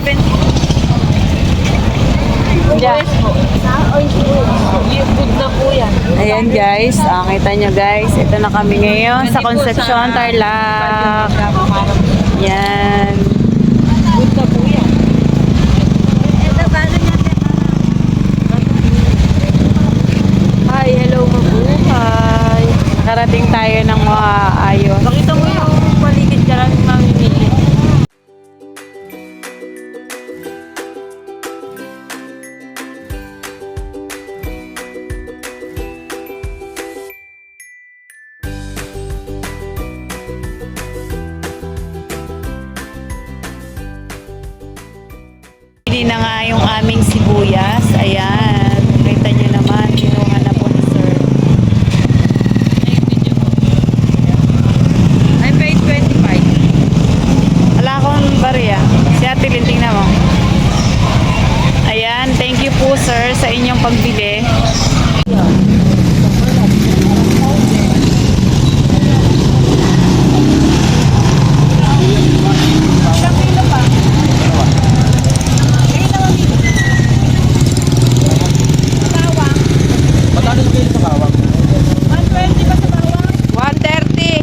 70. Diyan. Yung good na po yan. Ayan guys, ah, kita nyo guys. Ito na kami ngayon sa Concepcion, Tarlac. Yan. Hi, hello mabuhay. Nakarating tayo ng maayos. Pakita mo yung paligid ka lang mamimili. Na nga yung aming sibuyas. Ayan. Kita nyo naman. Kinuha na po ni sir. I paid 25. Wala akong barya. Si Ate Lynn, tingnan mo. Ayan. Thank you po sir sa inyong pagbili. Magkano sa kilo sa bawang? 130.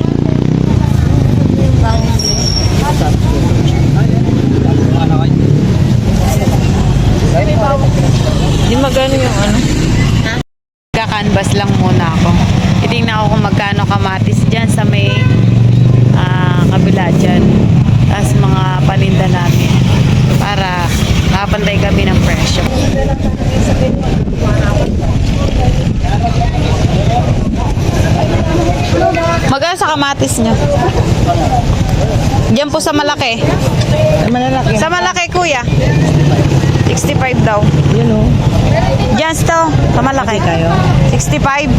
Di magano yung ano? Kakanvas lang muna ako. Ako kung magkano kamatis dyan sa may ah, kabila dyan. Tapos mga paninda namin. Para makapantay kami ng presyo. Magkano sa kamatis nyo? Diyan po sa malaki. Malalaki. Sa malaki kuya. 65 daw. Yun o. Diyan to. Sa malaki. kayo? 65.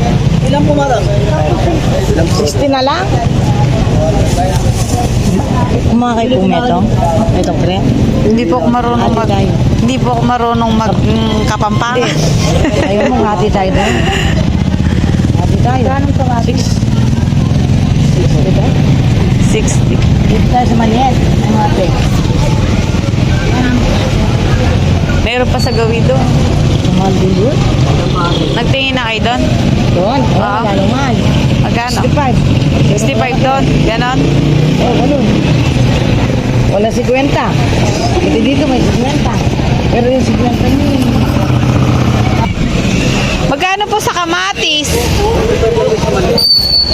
Ilang pumarang? 60 na lang? Kumakay po meto? Ito pre? Hindi po ako marunong mag tayo. Hindi po ako marunong mag mm, kapampangan. Ayaw mo, hati tayo doon. Hati tayo. Ganong? 60. Diba? 60. Dito tayo sa maliit. Ang hati. Meron pa sa gawi yun. Nagtingin na kayo doon? Doon? Oo, Ah. lalo mahal. Magkano? 65. 65 doon. Ganon? Oo, ganun. Wala 50. Ito dito may 50. Pero yung 50 niyo, Magkano po sa kamatis?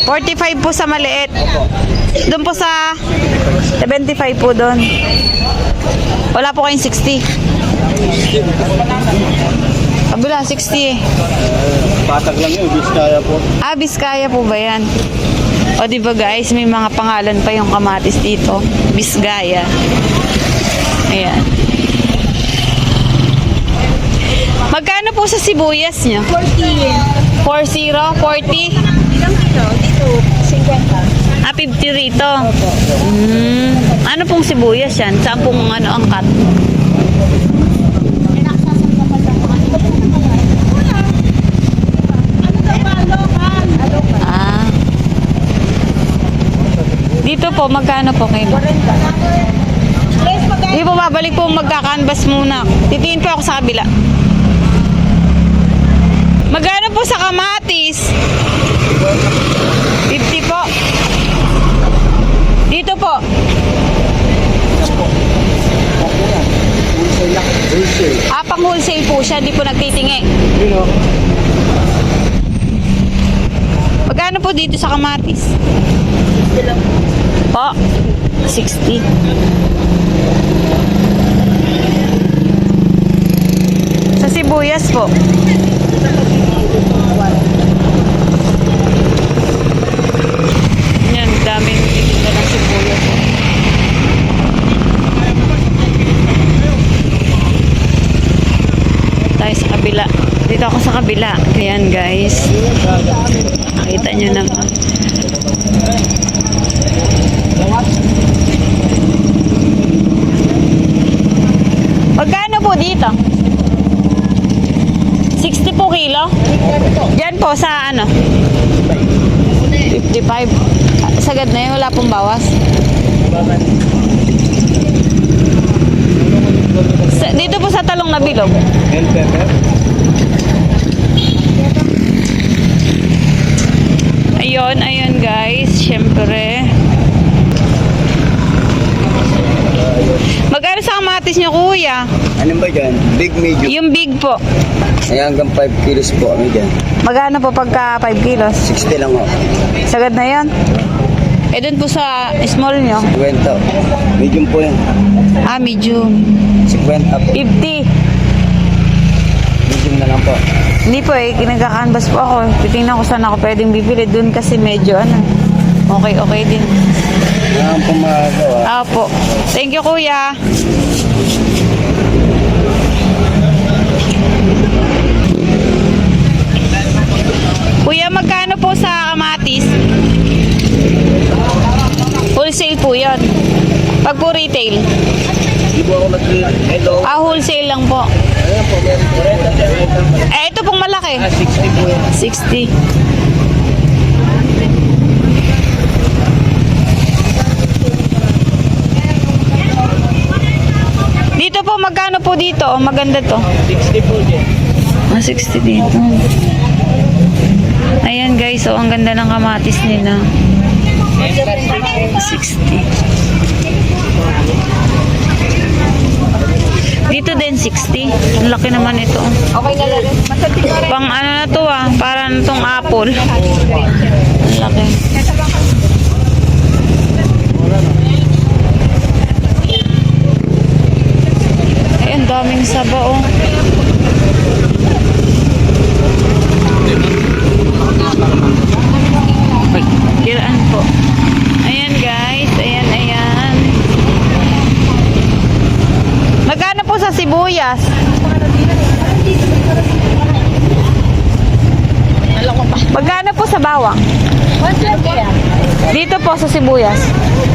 45 po sa maliit. Doon po sa 75 po doon. Wala po kayong 60. Kabila, 60 eh. Patag lang yun, Biskaya po. Ah, Biskaya po ba yan? O di ba guys, may mga pangalan pa yung kamatis dito. Bisgaya. Ayan. Magkano po sa sibuyas niya? 40. 40? 40? Ilang kilo? Dito, 50. Ah, 50 rito. Hmm. Ano pong sibuyas yan? Saan pong ano ang cut? Ah. Dito po, magkano po kayo? Hindi po, babalik po magkakanvas muna. Titingin po ako sa kabila. Magkano po sa kamatis? 50 po. Dito po. Lang. Ah, pang wholesale po siya, di po nagtitingi. Magkano po dito sa kamatis? Po, 60. Sa sibuyas po. Yan, daming dito ng sibuyas. Tayo sa kabila. Dito ako sa kabila. Ayan guys. Nakita nyo naman. Magkano po dito? Kilo? Diyan po sa ano? 55. Ah, Sagad na yun, wala pong bawas. Sa, dito po sa talong na bilog. Ayun, ayun guys. Siyempre. Magkano sa kamatis nyo, kuya? Ano ba dyan? Big, medium. Yung big po. Ay, hanggang 5 kilos po kami dyan. Magkano po pagka 5 kilos? 60 lang ako. Sagad na yan. Eh, dun po sa small nyo. 50. Medium po yan. Ah, medium. 50 po. 50. Medium na lang po. Hindi po eh, kinagka-canvas po ako. Titingnan ko saan ako pwedeng bibili. Dun kasi medyo ano. Okay, okay din. Pumagawa. Apo. Thank you, kuya. Kuya, magkano po sa kamatis? Wholesale po yun. Pag po retail. Hindi po ako nag-hello. Ah, wholesale lang po. Ayan po, meron po rin. Eh, ito pong malaki. Ah, 60 po yan. 60. Po, dito? Oh, maganda to. 60 po dyan. Ah, 60 dito. Ayan guys, oh, ang ganda ng kamatis nila. 60. Dito din 60. Ang laki naman ito. Okay na lang. Pang ano na to ah, para na tong apple. Ang laki. Ang daming saba oh. Kiraan po. Ayan guys, ayan, ayan. Magkano po sa sibuyas? Magkano po sa bawang? 120 yan. Dito po sa sibuyas.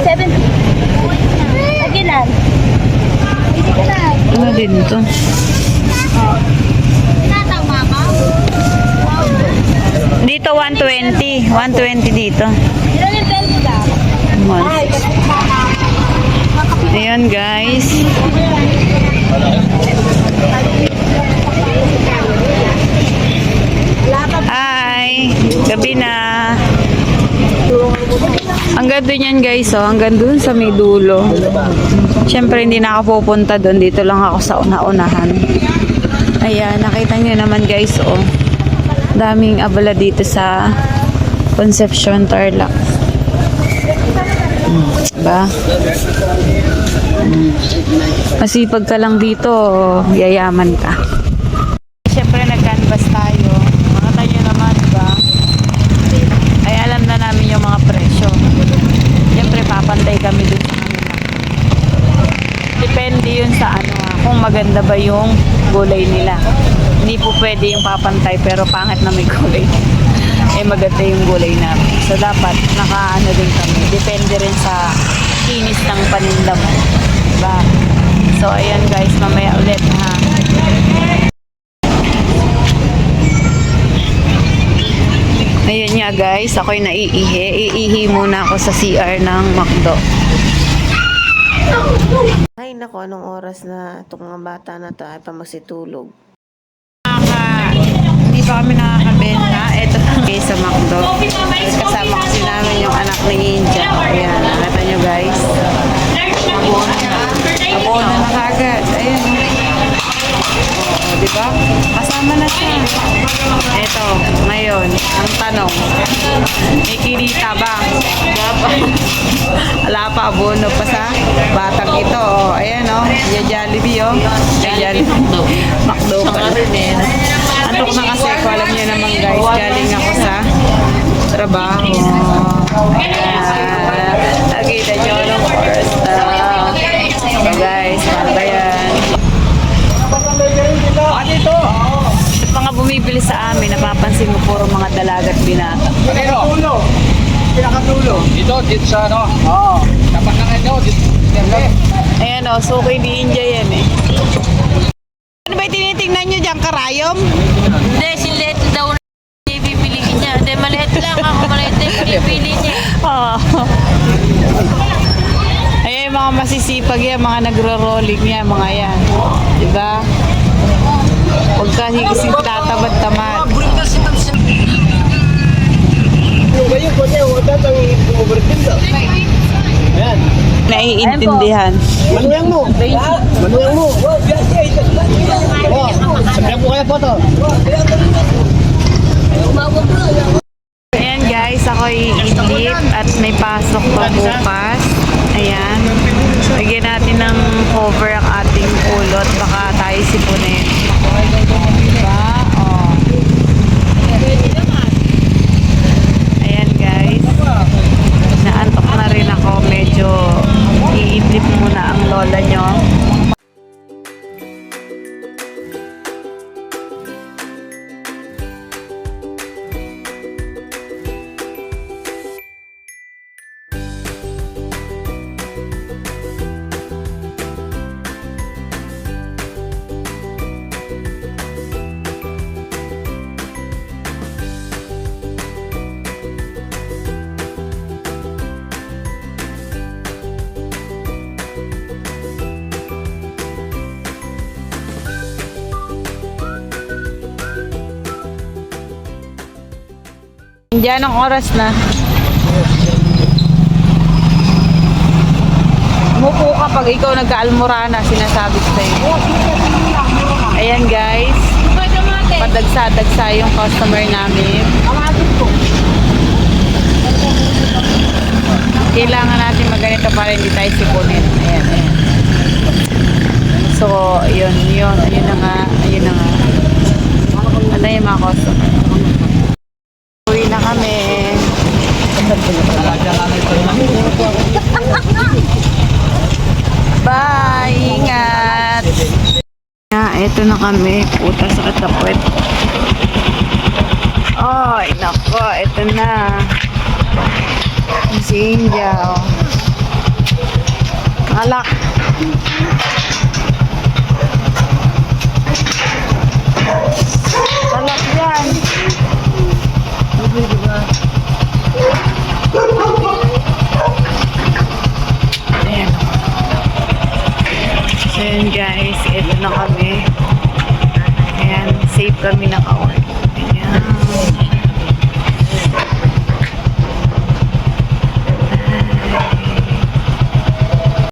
70. Agilan. Ano din to? Tinatama ka? Dito 120. 120 dito. Ilan yung 20 ka? One. Ayan guys. Hi! Gabi na. Ganda niyan guys, oh. Hanggang dun sa may dulo. Siyempre hindi na ako pupunta doon. Dito lang ako sa una-unahan. Ayan, nakita niyo naman guys, oh. Daming abala dito sa Concepcion Tarlac. Hmm, Ba? Hmm. Masipag ka lang dito, yayaman ka. Siyempre nag-canvas tayo. Makita nyo naman, ba? Ay alam na namin yung mga presyo. Siyempre papantay kami dun sa kanila. Depende yun sa ano ha, kung maganda ba yung gulay nila. Hindi po pwede yung papantay pero pangit na may gulay. eh maganda yung gulay namin. So dapat nakaano din kami. Depende rin sa kinis ng paninda mo. Diba? So ayan guys, mamaya ulit ha. Ayun nga guys, ako'y naiihi. Iihi muna ako sa CR ng McDo. Ay, nako, anong oras na itong mga bata na to ay pa magsitulog. Nakaka, hindi pa kami nakakabenta. Ito guys sa McDo. Kasama kasi namin yung anak ni Ninja. Ayan, nakita nyo guys. Abono na. Abono na kagad. Ayan. Oo, di ba? Kasama na siya. Ito, ngayon, ang tanong. May kinita ba? Wala pa. Abono pa sa batang ito. Oh, ayan oh, yung Jollibee oh. Ay, Jollibee. Macdo pa. Antok na kasi ko, alam niyo naman guys, galing ako sa trabaho. Ayan. Nakita niyo ng first. Uh, so guys, paano ba yan? At mga bumibili sa amin, napapansin mo puro mga dalagat binata. Pinakatulo. Pinakatulo. Dito, dito sa ano? Oo. Tapat na kayo, dito. Ayan o, so kay di India yan eh. Ano ba yung tinitingnan nyo dyan, karayom? Hindi, sila lang ako malito yung pinipili niya. Oo. Ayan yung mga masisipag yan, mga nagro-rolling yan, mga yan. Diba? Huwag ka higising tatabad-tamad. Naiintindihan. Manuyang mo. Manuyang mo. Oh, sabihan po kayo po to. Ayan guys, ako'y idlip at may pasok pa bukas. Ayan. Lagyan natin ng cover ang ating ulot. Baka tayo sipunin. Diba? Diyan ang oras na. Umupo ka pag ikaw nagka-almorana, sinasabi ko sa'yo. Ayan guys, padagsa-dagsa yung customer namin. Kailangan natin maganito para hindi tayo sipunin. Ayan, ayan. So, yun, yun. Ayun na nga. Ayun na nga. Ano yung mga customer? Eto na kami. Puta sa katapwet. Ay, nako. Eto na. Si. Alak. Alak